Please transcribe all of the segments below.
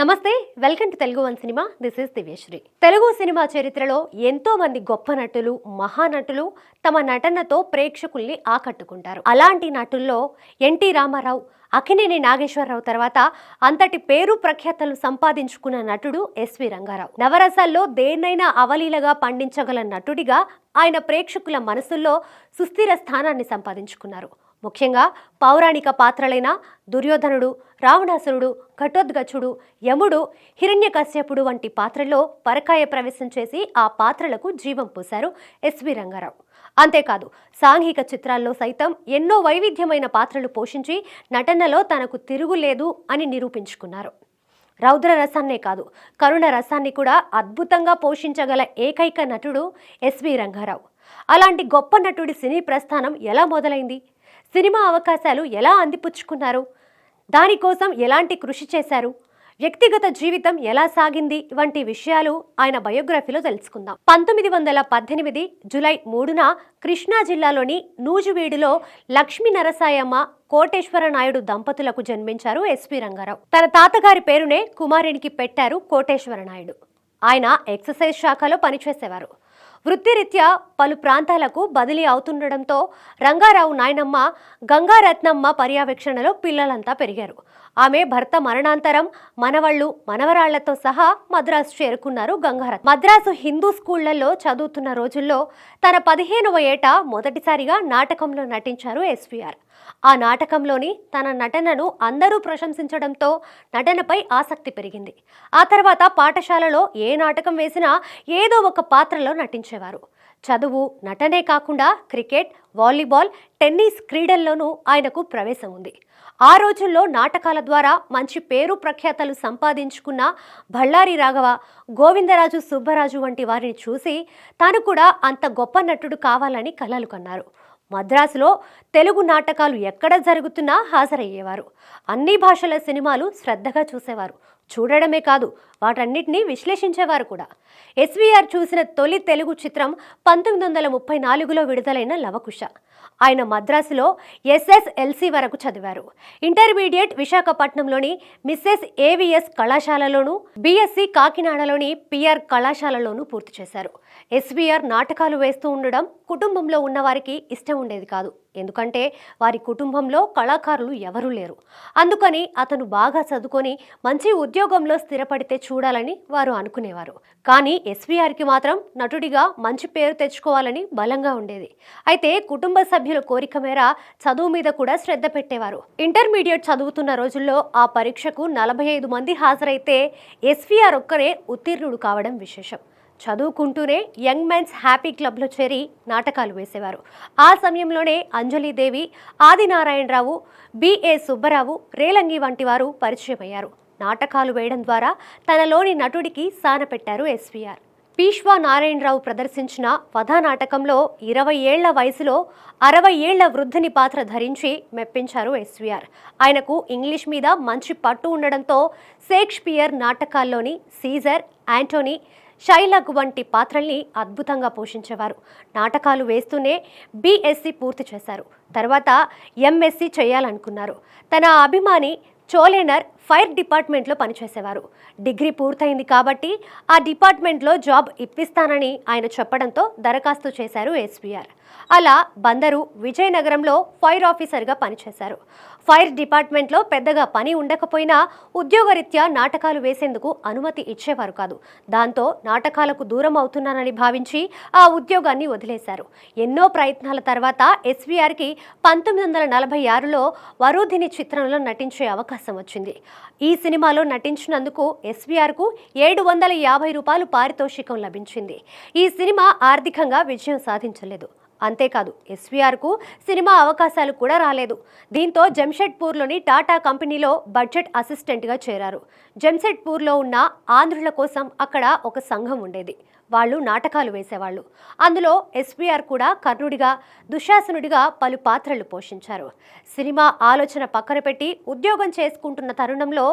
నమస్తే welcome to Telugu one cinema. This is Divyasri. Telugu cinema చరిత్రలో ఎంతో మంది గొప్ప నటులు మహానటులు తమ నటనతో ప్రేక్షకుల్ని ఆకట్టుకుంటారు. అలాంటి నటుల్లో ఎన్టీ రామారావు అఖినేని నాగేశ్వరరావు తర్వాత అంతటి పేరు ప్రఖ్యాతలు సంపాదించుకున్న నటుడు ఎస్వి రంగారావు. నవరసాల్లో దేన్నైనా అవలీలగా పండించగల నటుడిగా ఆయన ప్రేక్షకుల మనసుల్లో సుస్థిర స్థానాన్ని సంపాదించుకున్నారు. ముఖ్యంగా పౌరాణిక పాత్రలైన దుర్యోధనుడు రావణాసురుడు ఘటోద్గచుడు యముడు హిరణ్యకశ్యపుడు వంటి పాత్రల్లో పరకాయ ప్రవేశం చేసి ఆ పాత్రలకు జీవం పోశారు ఎస్వి రంగారావు. అంతేకాదు సాంఘిక చిత్రాల్లో సైతం ఎన్నో వైవిధ్యమైన పాత్రలు పోషించి నటనలో తనకు తిరుగులేదు అని నిరూపించుకున్నారు. రౌద్ర రసాన్నే కాదు కరుణ రసాన్ని కూడా అద్భుతంగా పోషించగల ఏకైక నటుడు ఎస్వి రంగారావు. అలాంటి గొప్ప నటుడి సినీ ప్రస్థానం ఎలా మొదలైంది? సినిమా అవకాశాలు ఎలా అందిపుచ్చుకున్నారు? దానికోసం ఎలాంటి కృషి చేశారు? వ్యక్తిగత జీవితం ఎలా సాగింది? వంటి విషయాలు ఆయన బయోగ్రఫీలో తెలుసుకుందాం. పంతొమ్మిది వందల పద్దెనిమిది జులై మూడున కృష్ణా జిల్లాలోని నూజువీడులో లక్ష్మీ నరసాయమ్మ కోటేశ్వర నాయుడు దంపతులకు జన్మించారు ఎస్పి రంగారావు. తన తాతగారి పేరునే కుమారునికి పెట్టారు కోటేశ్వర నాయుడు. ఆయన ఎక్సర్సైజ్ శాఖలో పనిచేసేవారు. వృత్తిరీత్యా పలు ప్రాంతాలకు బదిలీ అవుతుండడంతో రంగారావు నాయనమ్మ గంగారత్నమ్మ పర్యవేక్షణలో పిల్లలంతా పెరిగారు. ఆమె భర్త మరణాంతరం మనవళ్ళు మనవరాళ్ళతో సహా మద్రాసు చేరుకున్నారు గంగారత్ మద్రాసు హిందూ స్కూళ్ళలో చదువుతున్న రోజుల్లో తన పదిహేనవ ఏట మొదటిసారిగా నాటకంలో నటించారు ఎస్వీఆర్. ఆ నాటకంలోని తన నటనను అందరూ ప్రశంసించడంతో నటనపై ఆసక్తి పెరిగింది. ఆ తర్వాత పాఠశాలలో ఏ నాటకం వేసినా ఏదో ఒక పాత్రలో నటించేవారు. చదువు నటనే కాకుండా క్రికెట్ వాలీబాల్ టెన్నిస్ క్రీడల్లోనూ ఆయనకు ప్రవేశం ఉంది. ఆ రోజుల్లో నాటకాల ద్వారా మంచి పేరు ప్రఖ్యాతలు సంపాదించుకున్న బళ్ళారి రాఘవ గోవిందరాజు సుబ్బరాజు వంటి వారిని చూసి తాను కూడా అంత గొప్ప నటుడు కావాలని కలలు కన్నారు. మద్రాసులో తెలుగు నాటకాలు ఎక్కడ జరుగుతున్నా హాజరయ్యేవారు. అన్ని భాషల సినిమాలు శ్రద్ధగా చూసేవారు. చూడడమే కాదు వాటన్నిటినీ విశ్లేషించేవారు కూడా. ఎస్వీఆర్ చూసిన తొలి తెలుగు చిత్రం పంతొమ్మిది వందల ముప్పై నాలుగులో విడుదలైన లవకుశ. ఆయన మద్రాసులో ఎస్ఎస్ఎల్సి వరకు చదివారు. ఇంటర్మీడియట్ విశాఖపట్నంలోని మిస్సెస్ ఏవిఎస్ కళాశాలలోను బీఎస్సీ కాకినాడలోని పిఆర్ కళాశాలలోనూ పూర్తి చేశారు. ఎస్వీఆర్ నాటకాలు వేస్తూ ఉండడం కుటుంబంలో ఉన్నవారికి ఇష్టం ఉండేది కాదు. ఎందుకంటే వారి కుటుంబంలో కళాకారులు ఎవరూ లేరు. అందుకని అతను బాగా చదువుకొని మంచి ఉద్యోగంలో స్థిరపడితే చూడాలని వారు అనుకునేవారు. కానీ ఎస్వీఆర్కి మాత్రం నటుడిగా మంచి పేరు తెచ్చుకోవాలని బలంగా ఉండేది. అయితే కుటుంబ సభ్యుల కోరిక మేర చదువు మీద కూడా శ్రద్ధ పెట్టేవారు. ఇంటర్మీడియట్ చదువుతున్న రోజుల్లో ఆ పరీక్షకు నలభై ఐదు మంది హాజరైతే ఎస్వీఆర్ ఒక్కరే ఉత్తీర్ణుడు కావడం విశేషం. చదువుకుంటూనే యంగ్ మెన్స్ హ్యాపీ క్లబ్లో చేరి నాటకాలు వేసేవారు. ఆ సమయంలోనే అంజలిదేవి ఆదినారాయణరావు బిఏ సుబ్బరావు రేలంగి వంటి వారు పరిచయమయ్యారు. నాటకాలు వేయడం ద్వారా తనలోని నటుడికి సానపెట్టారు ఎస్వీఆర్ పీష్వా నారాయణరావు ప్రదర్శించిన వధా నాటకంలో ఇరవై ఏళ్ళ వయసులో అరవై ఏళ్ళ వృద్ధుని పాత్ర ధరించి మెప్పించారు ఎస్వీఆర్ ఆయనకు ఇంగ్లీష్ మీద మంచి పట్టు ఉండడంతో షేక్స్పియర్ నాటకాల్లోని సీజర్ యాంటోనీ షైలగ్ వంటి పాత్రల్ని అద్భుతంగా పోషించేవారు. నాటకాలు వేస్తూనే బీఎస్సీ పూర్తి చేశారు. తర్వాత ఎంఎస్సీ చేయాలనుకున్నారు. తన అభిమాని చోలేనర్ ఫైర్ డిపార్ట్మెంట్లో పనిచేసేవారు. డిగ్రీ పూర్తయింది కాబట్టి ఆ డిపార్ట్మెంట్లో జాబ్ ఇప్పిస్తానని ఆయన చెప్పడంతో దరఖాస్తు చేశారు ఎస్వీఆర్. అలా బందరు విజయనగరంలో ఫైర్ ఆఫీసర్గా పనిచేశారు. ఫైర్ డిపార్ట్మెంట్లో పెద్దగా పని ఉండకపోయినా ఉద్యోగరీత్యా నాటకాలు వేసేందుకు అనుమతి ఇచ్చేవారు కాదు. దాంతో నాటకాలకు దూరం అవుతున్నానని భావించి ఆ ఉద్యోగాన్ని వదిలేశారు. ఎన్నో ప్రయత్నాల తర్వాత ఎస్వీఆర్కి పంతొమ్మిది వందల నలభై ఆరులో వరుధిని చిత్రంలో నటించే అవకాశం వచ్చింది. ఈ సినిమాలో నటించినందుకు ఎస్వీఆర్కు ఏడు వందల యాభై రూపాయలు పారితోషికం లభించింది. ఈ సినిమా ఆర్థికంగా విజయం సాధించలేదు. అంతేకాదు ఎస్వీఆర్కు సినిమా అవకాశాలు కూడా రాలేదు. దీంతో జంషెడ్పూర్లోని టాటా కంపెనీలో బడ్జెట్ అసిస్టెంట్గా చేరారు. జంషెడ్పూర్లో ఉన్న ఆంధ్రుల కోసం అక్కడ ఒక సంఘం ఉండేది. వాళ్ళు నాటకాలు వేసేవాళ్ళు. అందులో ఎస్పీఆర్ కూడా కర్ణుడిగా దుశాసనుడిగా పలు పాత్రలు పోషించారు. సినిమా ఆలోచన పక్కన పెట్టి ఉద్యోగం చేసుకుంటున్న తరుణంలో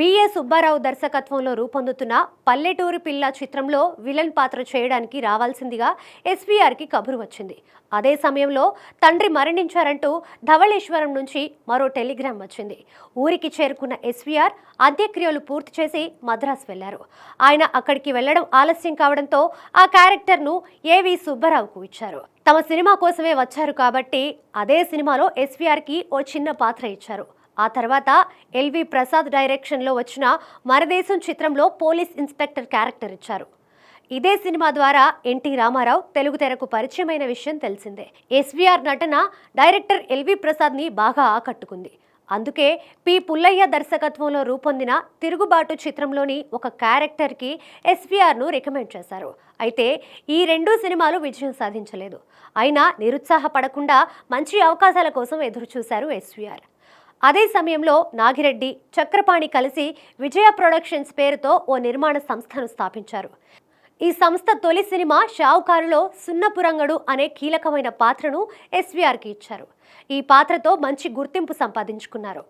బిఏ సుబ్బారావు దర్శకత్వంలో రూపొందుతున్న పల్లెటూరు పిల్ల చిత్రంలో విలన్ పాత్ర చేయడానికి రావాల్సిందిగా ఎస్పీఆర్కి కబురు వచ్చింది. అదే సమయంలో తండ్రి మరణించారంటూ ధవళేశ్వరం నుంచి మరో టెలిగ్రామ్ వచ్చింది. ఊరికి చేరుకున్న ఎస్వీఆర్ అంత్యక్రియలు పూర్తి చేసి మద్రాసు వెళ్ళారు ఆయన అక్కడికి వెళ్ళడం ఆలస్యం కావడంతో ఆ క్యారెక్టర్ను ఏవి సుబ్బారావుకు ఇచ్చారు. తమ సినిమా కోసమే వచ్చారు కాబట్టి అదే సినిమాలో ఎస్వీఆర్కి ఓ చిన్న పాత్ర ఇచ్చారు. ఆ తర్వాత ఎల్వి ప్రసాద్ డైరెక్షన్లో వచ్చిన మరదేశం చిత్రంలో పోలీస్ ఇన్స్పెక్టర్ క్యారెక్టర్ ఇచ్చారు. ఇదే సినిమా ద్వారా ఎన్టీ రామారావు తెలుగు తెరకు పరిచయమైన విషయం తెలిసిందే. ఎస్వీఆర్ నటన డైరెక్టర్ ఎల్వి ప్రసాద్ని బాగా ఆకట్టుకుంది. అందుకే పి పుల్లయ్య దర్శకత్వంలో రూపొందిన తిరుగుబాటు చిత్రంలోని ఒక క్యారెక్టర్కి ఎస్వీఆర్ను రికమెండ్ చేశారు. అయితే ఈ రెండు సినిమాలు విజయం సాధించలేదు. అయినా నిరుత్సాహపడకుండా మంచి అవకాశాల కోసం ఎదురుచూశారు ఎస్వీఆర్. అదే సమయంలో నాగిరెడ్డి చక్రపాణి కలిసి విజయ ప్రొడక్షన్స్ పేరుతో ఓ నిర్మాణ సంస్థను స్థాపించారు. ఈ సంస్థ తొలి సినిమా షావుకారులో సున్నపురంగడు అనే కీలకమైన పాత్రను ఎస్వీఆర్కి ఇచ్చారు. ఈ పాత్రతో మంచి గుర్తింపు సంపాదించుకున్నారు.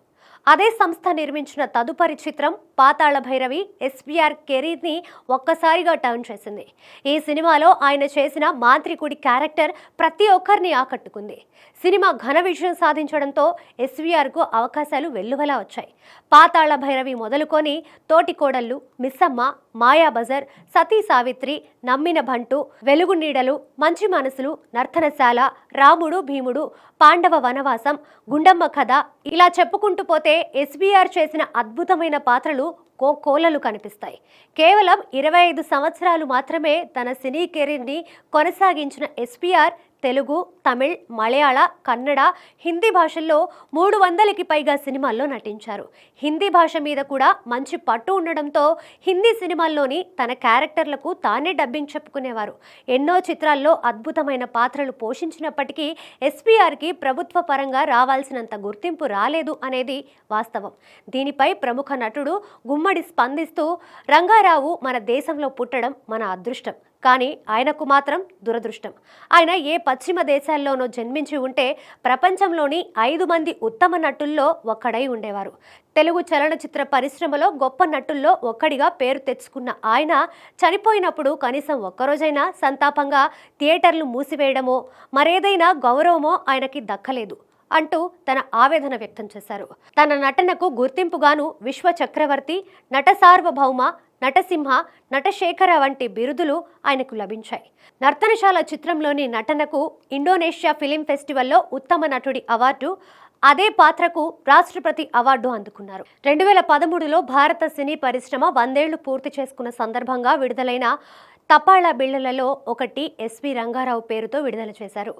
అదే సంస్థ నిర్మించిన తదుపరి చిత్రం పాతాళ భైరవి ఎస్బీఆర్ కెరీర్ని ఒక్కసారిగా టర్న్ చేసింది. ఈ సినిమాలో ఆయన చేసిన మాంత్రికుడి క్యారెక్టర్ ప్రతి ఒక్కరిని ఆకట్టుకుంది. సినిమా ఘన విజయం సాధించడంతో ఎస్వీఆర్కు అవకాశాలు వెల్లువలా వచ్చాయి. పాతాళ భైరవి మొదలుకొని తోటికోడళ్ళు మిస్సమ్మ మాయా బజార్ సతీ సావిత్రి నమ్మిన భంటు వెలుగు నీడలు మంచి మనసులు నర్తనశాల రాముడు భీముడు పాండవ వనవాసం గుండమ్మ కథ ఇలా చెప్పుకుంటూ పోతే ఎస్బీఆర్ చేసిన అద్భుతమైన పాత్రలు కో కోలలు కనిపిస్తాయి. కేవలం ఇరవై ఐదు సంవత్సరాలు మాత్రమే తన సినీ కెరీర్ని కొనసాగించిన S P R Telugu Tamil Malayala Kannada Hindi భాషల్లో మూడు వందలకి పైగా సినిమాల్లో నటించారు. హిందీ భాష మీద కూడా మంచి పట్టు ఉండడంతో హిందీ సినిమాల్లోని తన క్యారెక్టర్లకు తానే డబ్బింగ్ చెప్పుకునేవారు. ఎన్నో చిత్రాల్లో అద్భుతమైన పాత్రలు పోషించినప్పటికీ ఎస్పీఆర్కి ప్రభుత్వ పరంగా రావాల్సినంత గుర్తింపు రాలేదు అనేది వాస్తవం. దీనిపై ప్రముఖ నటుడు గుమ్మడి స్పందిస్తూ రంగారావు మన దేశంలో పుట్టడం మన అదృష్టం. కానీ ఆయనకు మాత్రం దురదృష్టం. ఆయన ఏ పశ్చిమ దేశాల్లోనో జన్మించి ఉంటే ప్రపంచంలోని ఐదు మంది ఉత్తమ నటుల్లో ఒక్కడై ఉండేవారు. తెలుగు చలనచిత్ర పరిశ్రమలో గొప్ప నటుల్లో ఒక్కడిగా పేరు తెచ్చుకున్న ఆయన చనిపోయినప్పుడు కనీసం ఒక్కరోజైనా సంతాపంగా థియేటర్లు మూసివేయడమో మరేదైనా గౌరవమో ఆయనకి దక్కలేదు. అంటూ తన ఆవేదన వ్యక్తం చేశారు. తన నటనకు గుర్తింపుగాను విశ్వ చక్రవర్తి నట సార్వభౌమ నటసింహ నటశేఖర వంటి బిరుదులు ఆయనకు లభించాయి. నర్తనశాల చిత్రంలోని నటనకు ఇండోనేషియా ఫిలిం ఫెస్టివల్లో ఉత్తమ నటుడి అవార్డు అదే పాత్రకు రాష్ట్రపతి అవార్డు అందుకున్నారు. రెండు వేల పదమూడులో భారత సినీ పరిశ్రమ వందేళ్ళు పూర్తి చేసుకున్న సందర్భంగా విడుదలైన తపాళా బిళ్ళలలో ఒకటి ఎస్వి రంగారావు పేరుతో విడుదల చేశారు.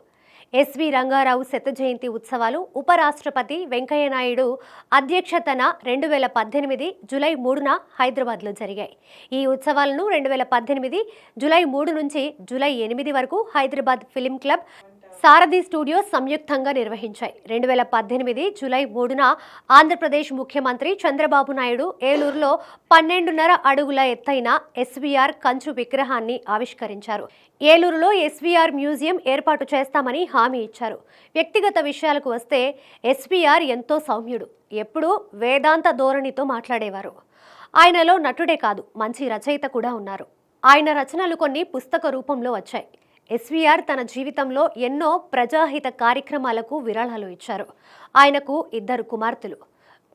ఎస్వి రంగారావు శత జయంతి ఉత్సవాలు ఉపరాష్ట్రపతి వెంకయ్యనాయుడు అధ్యక్షతన రెండు వేల పద్దెనిమిది జులై మూడున హైదరాబాద్లో జరిగాయి. ఈ ఉత్సవాలను రెండు వేల పద్దెనిమిది జులై మూడు నుంచి జూలై ఎనిమిది వరకు Hyderabad film club Sarathi studio సంయుక్తంగా నిర్వహించాయి. రెండు వేల పద్దెనిమిది జూలై మూడున ఆంధ్రప్రదేశ్ ముఖ్యమంత్రి చంద్రబాబు నాయుడు ఏలూరులో పన్నెండున్నర అడుగుల ఎత్తైన ఎస్వీఆర్ కంచు విగ్రహాన్ని ఆవిష్కరించారు. ఏలూరులో ఎస్వీఆర్ మ్యూజియం ఏర్పాటు చేస్తామని హామీ ఇచ్చారు. వ్యక్తిగత విషయాలకు వస్తే ఎస్వీఆర్ ఎంతో సౌమ్యుడు. ఎప్పుడూ వేదాంత ధోరణితో మాట్లాడేవారు. ఆయనలో నటుడే కాదు మంచి రచయిత కూడా ఉన్నారు. ఆయన రచనలు కొన్ని పుస్తక రూపంలో వచ్చాయి. ఎస్వీఆర్ తన జీవితంలో ఎన్నో ప్రజాహిత కార్యక్రమాలకు విరాళాలు ఇచ్చారు. ఆయనకు ఇద్దరు కుమార్తెలు.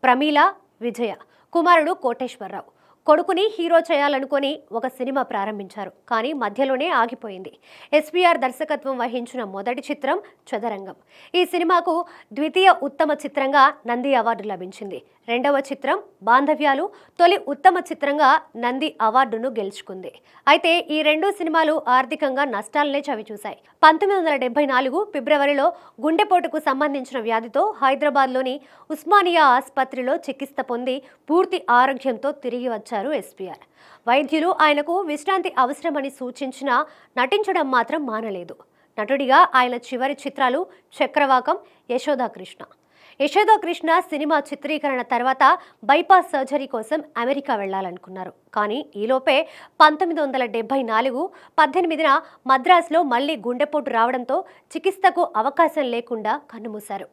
ప్రమీల విజయ. కుమారుడు కోటేశ్వరరావు. కొడుకుని హీరో చేయాలనుకుని ఒక సినిమా ప్రారంభించారు కానీ మధ్యలోనే ఆగిపోయింది. ఎస్వీఆర్ దర్శకత్వం వహించిన మొదటి చిత్రం చదరంగం. ఈ సినిమాకు ద్వితీయ ఉత్తమ చిత్రంగా నంది అవార్డు లభించింది. రెండవ చిత్రం బాంధవ్యాలు తొలి ఉత్తమ చిత్రంగా నంది అవార్డును గెలుచుకుంది. అయితే ఈ రెండు సినిమాలు ఆర్థికంగా నష్టాలనే చవిచూశాయి. పంతొమ్మిది వందల డెబ్బై నాలుగు ఫిబ్రవరిలో గుండెపోటుకు సంబంధించిన వ్యాధితో హైదరాబాద్లోని ఉస్మానియా ఆసుపత్రిలో చికిత్స పొంది పూర్తి ఆరోగ్యంతో తిరిగి వచ్చారు ఎస్పీఆర్. వైద్యులు ఆయనకు విశ్రాంతి అవసరమని సూచించినా నటించడం మాత్రం మానలేదు. నటుడిగా ఆయన చివరి చిత్రాలు చక్రవాకం యశోదాకృష్ణ. యశోదా కృష్ణ సినిమా చిత్రీకరణ తర్వాత బైపాస్ సర్జరీ కోసం అమెరికా వెళ్ళాలనుకున్నారు కానీ ఈలోపే పంతొమ్మిది వందల డెబ్బై నాలుగు పద్దెనిమిదిన మద్రాసులో మళ్ళీ గుండెపోటు రావడంతో చికిత్సకు అవకాశం లేకుండా కన్నుమూశారు.